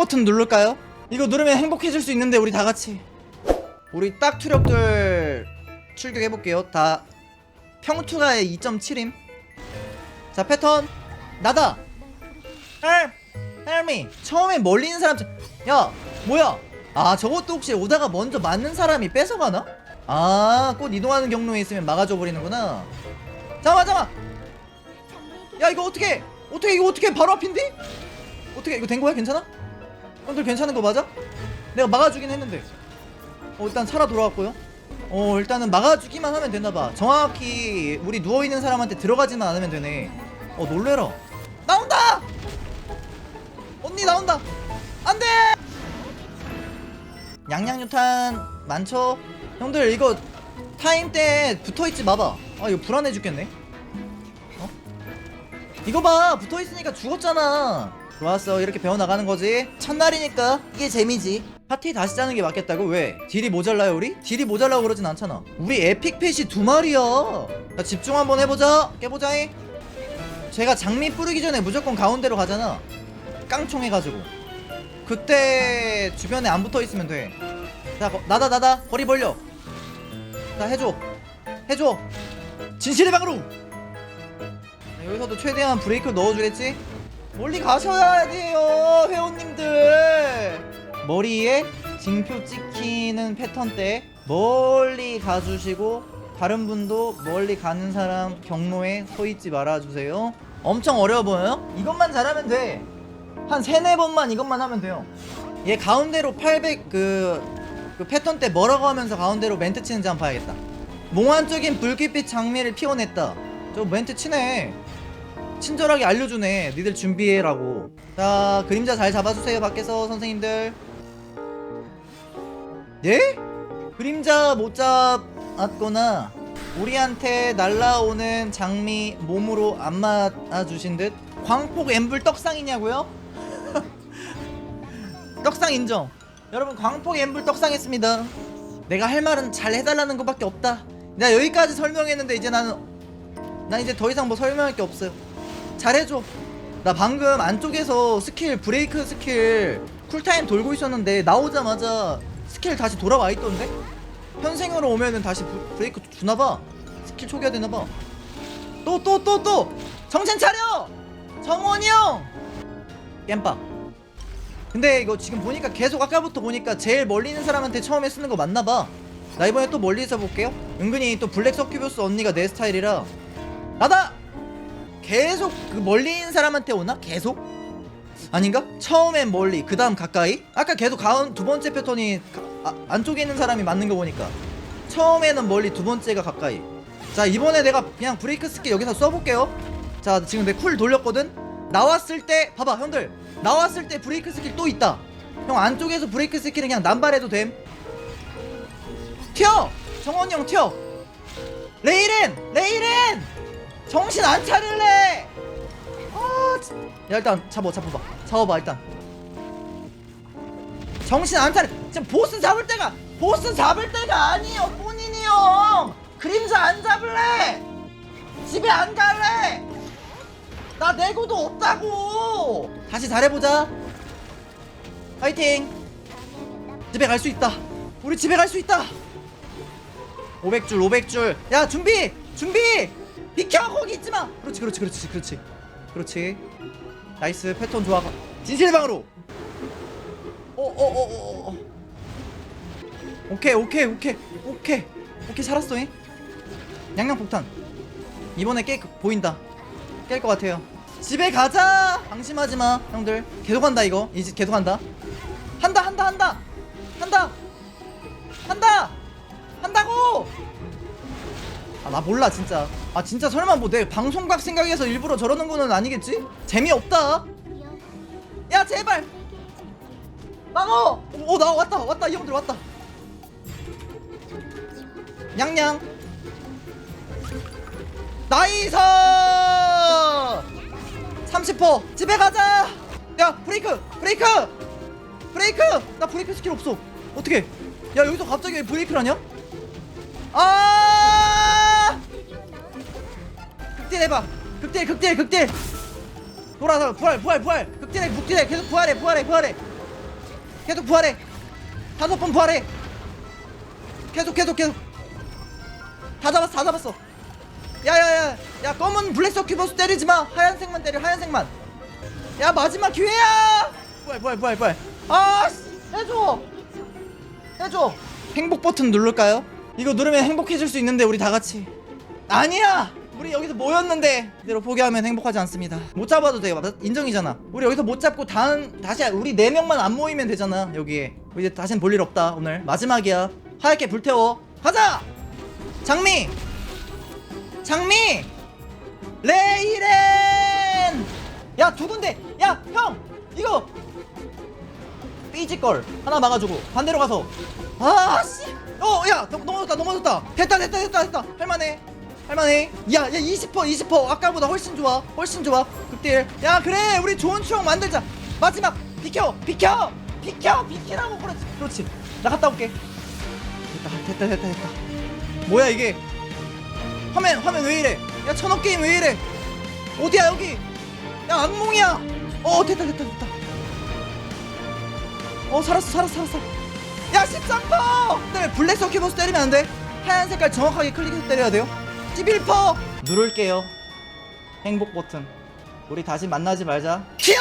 버튼 누를까요? 이거 누르면 행복해질 수 있는데 우리 다 같이. 우리 딱 투력들 출격해볼게요. 다 평투가 2.7임. 자 패턴. 나다. 헬 헬미. 처음에 멀리 있는 사람 야 뭐야? 아 저것도 혹시 오다가 먼저 맞는 사람이 뺏어가나? 아 꽃 이동하는 경로에 있으면 막아줘 버리는구나. 잠깐만 잠깐만. 야 이거 어떻게 어떻게 이거 어떻게 바로 앞인데? 어떻게 이거 된 거야? 괜찮아? 형들 괜찮은 거 맞아? 내가 막아주긴 했는데 어 일단 살아 돌아왔고요 어 일단은 막아주기만 하면 되나봐 정확히 우리 누워있는 사람한테 들어가지만 않으면 되네 어 놀래라 나온다! 언니 나온다 안돼! 양양유탄 많죠? 형들 이거 타임 때 붙어있지 마봐 아 이거 불안해 죽겠네 어? 이거 봐 붙어있으니까 죽었잖아 좋았어. 이렇게 배워나가는 거지. 첫날이니까 이게 재미지. 파티 다시 짜는 게 맞겠다고? 왜? 딜이 모자라요 우리? 딜이 모자라고 그러진 않잖아. 우리 에픽 펫이 두 마리야. 자 집중 한번 해보자. 깨보자잉. 제가 장미 뿌리기 전에 무조건 가운데로 가잖아. 깡총 해가지고. 그때 주변에 안 붙어있으면 돼. 자, 거- 나다 나다. 거리 벌려. 자 해줘. 해줘. 진실의 방으로. 자, 여기서도 최대한 브레이크 넣어주겠지 멀리 가셔야 돼요 회원님들. 머리에 징표 찍히는 패턴 때 멀리 가주시고 다른 분도 멀리 가는 사람 경로에 서 있지 말아주세요. 엄청 어려워 보여요? 이것만 잘하면 돼한 세네 번만 이것만 하면 돼요. 얘 가운데로 800 그, 그 패턴 때 하면서 가운데로 멘트 치는지 한번 봐야겠다. 몽환적인 불빛빛 장미를 피워냈다. 저 멘트 치네 친절하게 알려주네. 니들 준비해라고. 자 그림자 잘 잡아주세요 밖에서 선생님들. 예? 그림자 못 잡았거나 우리한테 날라오는 장미 몸으로 안 맞아주신 듯? 광폭 엠블 떡상이냐고요? 떡상 인정. 여러분 광폭 엠블 떡상했습니다. 내가 할 말은 잘 해달라는 것밖에 없다. 내가 여기까지 설명했는데 이제 나는 난 이제 더 이상 뭐 설명할 게 없어요 잘해줘. 나 방금 안쪽에서 스킬 브레이크 스킬 쿨타임 돌고 있었는데 나오자마자 스킬 다시 돌아와 있던데? 현생으로 오면은 다시 브, 브레이크 주나봐. 스킬 초기화 되나봐. 또 또 또 또! 정신 차려! 정원이 형! 깸빠. 근데 이거 지금 보니까 계속 아까부터 보니까 제일 멀리 있는 사람한테 처음에 쓰는 거 맞나봐. 나 이번에 또 멀리서 볼게요. 은근히 또 블랙 서큐버스 언니가 내 스타일이라. 나다 계속 그 멀리 있는 사람한테 오나? 계속? 아닌가? 처음엔 멀리, 그 다음 가까이? 아까 계속 가운 두 번째 패턴이 가- 아, 안쪽에 있는 사람이 맞는 거 보니까 처음에는 멀리, 두 번째가 가까이. 자 이번에 내가 그냥 브레이크 스킬 여기서 써볼게요. 자 지금 내 쿨 돌렸거든. 나왔을 때 봐봐 형들 나왔을 때 브레이크 스킬 또 있다. 형 안쪽에서 브레이크 스킬은 그냥 남발해도 됨. 튀어! 정원이 형 튀어! 레이렌! 레이렌! 정신 안 차릴래! 아, 진- 야 일단 잡아 잡아봐. 잡아봐 일단. 정신 안 차려. 지금 보스 잡을 때가 보스 잡을 때가 아니에요 본인이 형 그림자 안 잡을래. 집에 안 갈래. 나 내구도 없다고. 다시 잘해보자. 파이팅. 집에 갈 수 있다. 우리 집에 갈 수 있다. 500줄 500줄. 야 준비 준비. 비켜 거기 있지마. 그렇지 그렇지 그렇지 그렇지 그렇지. 나이스 패턴 좋아 진실의 방으로. 어어어어 오케이 오케이 오케이 오케이. 오케이 살았어 잉? 양양 폭탄. 이번에 깨 보인다. 깰 것 같아요. 집에 가자! 방심하지 마 형들. 계속 한다 이거. 이제 계속 한다. 한다 한다 한다! 한다! 한다! 한다고 아 나 몰라 진짜. 아 진짜 설마 뭐 내 방송각 생각해서 일부러 저러는 거는 아니겠지? 재미없다. 야 제발! 망어 오나 왔다 왔다. 이 형들 왔다. 냥냥. 나이스 30% 집에 가자! 야 브레이크! 브레이크! 브레이크! 나 브레이크 스킬 없어. 어떻게 야 여기서 갑자기 왜 브레이크를 하냐? 아 극딜 해봐. 극딜 극딜 극딜. 돌아서 부활 부활 부활. 극딜해 극딜해. 계속 부활해 부활해 부활해. 계속 부활해. 다섯 번 부활해. 계속 계속 계속. 다 잡았어 다 잡았어. 야야야. 야 검은 블랙 서큐버스 때리지 마. 하얀색만 때려 하얀색만. 야 마지막 기회야. 부활 부활 부활 부활. 아씨. 해줘. 해줘. 행복 버튼 누를까요? 이거 누르면 행복해질 수 있는데 우리 다 같이. 아니야 우리 여기서 모였는데 이대로 포기하면 행복하지 않습니다. 못 잡아도 맞- 인정이잖아. 우리 여기서 못 잡고 다음 다시 우리 네 명만 안 모이면 되잖아 여기에 이제 다시는 볼일 없다 오늘. 마지막이야. 하얗게 불태워. 가자! 장미! 장미! 레이렌! 야 두 군데. 야 형! 이거! 삐지걸 하나 막아주고 반대로 가서. 아씨! 어야 넘어졌다 넘어졌다. 됐다 됐다 됐다 됐다. 할만해 할만해. 야야 20% 20% 아까보다 훨씬 좋아 훨씬 좋아. 극딜. 야 그래 우리 좋은 추억 만들자. 마지막 비켜 비켜 비켜 비키라고 그렇지. 그렇지. 나 갔다 올게. 됐다 됐다 됐다 됐다. 뭐야 이게? 화면 화면 왜 이래? 야 천억 게임 왜 이래? 어디야 여기? 야 악몽이야. 어 됐다 됐다 됐다. 어 살았어 살았어 살았어. 야 13퍼! 그다음에 블랙 서큐버스 때리면 안돼? 하얀 색깔 정확하게 클릭해서 때려야 돼요 11퍼! 누를게요. 행복 버튼. 우리 다시 만나지 말자. 키어.